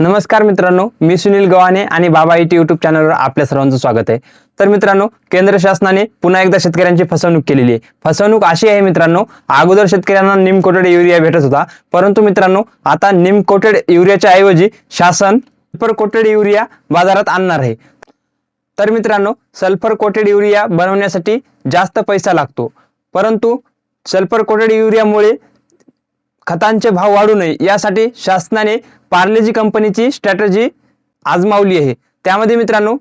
नमस्कार मित्रांनो मी सुनील गव्हाणे आणि बाबा इटी युट्यूब चॅनलवर आपल्या सर्वांचं स्वागत आहे. तर मित्रांनो केंद्र शासनाने पुन्हा एकदा शेतकऱ्यांची फसवणूक केलेली आहे. फसवणूक अशी आहे मित्रांनो अगोदर शेतकऱ्यांना निम कोटेड युरिया भेटत होता. परंतु मित्रांनो आता निम कोटेड युरियाच्या ऐवजी शासन सुपर कोटेड युरिया बाजारात आणणार आहे. तर मित्रांनो सल्फर कोटेड युरिया बनवण्यासाठी जास्त पैसा लागतो. परंतु सल्फर कोटेड युरियामुळे खतांचे भाव वाढू नये यासाठी शासनाने पार्लेजी कंपनीची स्ट्रॅटजी आजमावली आहे. त्यामध्ये मित्रांनो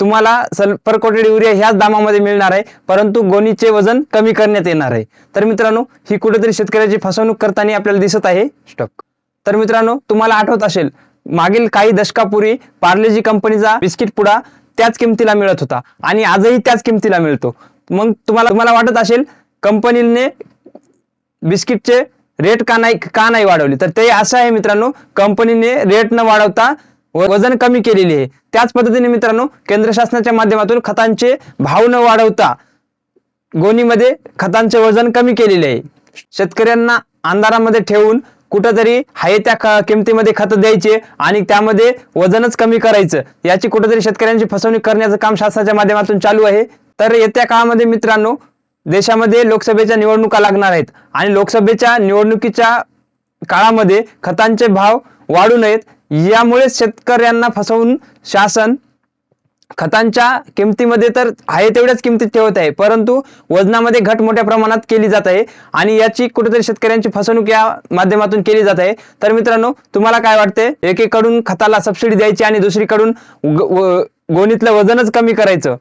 तुम्हाला सल्फर कोटेड युरिया ह्याच दामामध्ये मिळणार आहे परंतु गोणीचे वजन कमी करण्यात येणार आहे. तर मित्रांनो ही कुठेतरी शेतकऱ्याची फसवणूक करताना आपल्याला दिसत आहे. स्टॉक तर मित्रांनो तुम्हाला आठवत असेल मागील काही दशकापूर्वी पार्लेजी कंपनीचा बिस्किट पुडा त्याच किमतीला मिळत होता आणि आजही त्याच किमतीला मिळतो. मग तुम्हाला तुम्हाला वाटत असेल कंपनीने बिस्किटचे रेट का नाही का नाही वाढवले? तर ते असं आहे मित्रांनो कंपनीने रेट न वाढवता वजन कमी केलेली आहे. त्याच पद्धतीने मित्रांनो केंद्र शासनाच्या माध्यमातून खतांचे भाव न वाढवता गोणीमध्ये खतांचे वजन कमी केलेले आहे. शेतकऱ्यांना अंधारामध्ये ठेवून कुठंतरी हाय त्या किमतीमध्ये खत द्यायचे आणि त्यामध्ये वजनच कमी करायचं. याची कुठंतरी शेतकऱ्यांची फसवणूक करण्याचं काम शासनाच्या माध्यमातून चालू आहे. तर येत्या काळामध्ये मित्रांनो देशामध्ये लोकसभेच्या निवडणुका लागणार आहेत. आणि लोकसभेच्या निवडणुकीच्या काळामध्ये खतांचे भाव वाढू नयेत. यामुळे शेतकऱ्यांना फसवून शासन खतांच्या किमतीमध्ये तर आहे तेवढ्याच किमतीत ठेवत आहे. परंतु वजनामध्ये घट मोठ्या प्रमाणात केली जात आहे. आणि याची कुठेतरी शेतकऱ्यांची फसवणूक या माध्यमातून केली जात आहे. तर मित्रांनो तुम्हाला काय वाटते एकीकडून खताला सबसिडी द्यायची आणि दुसरीकडून गोणीतलं वजनच कमी करायचं.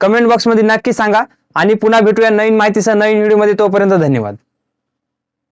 कमेंट बॉक्समध्ये नक्की सांगा. आणि पुन्हा भेटूया नवीन माहितीसह नवीन व्हिडिओमध्ये तोपर्यंत धन्यवाद.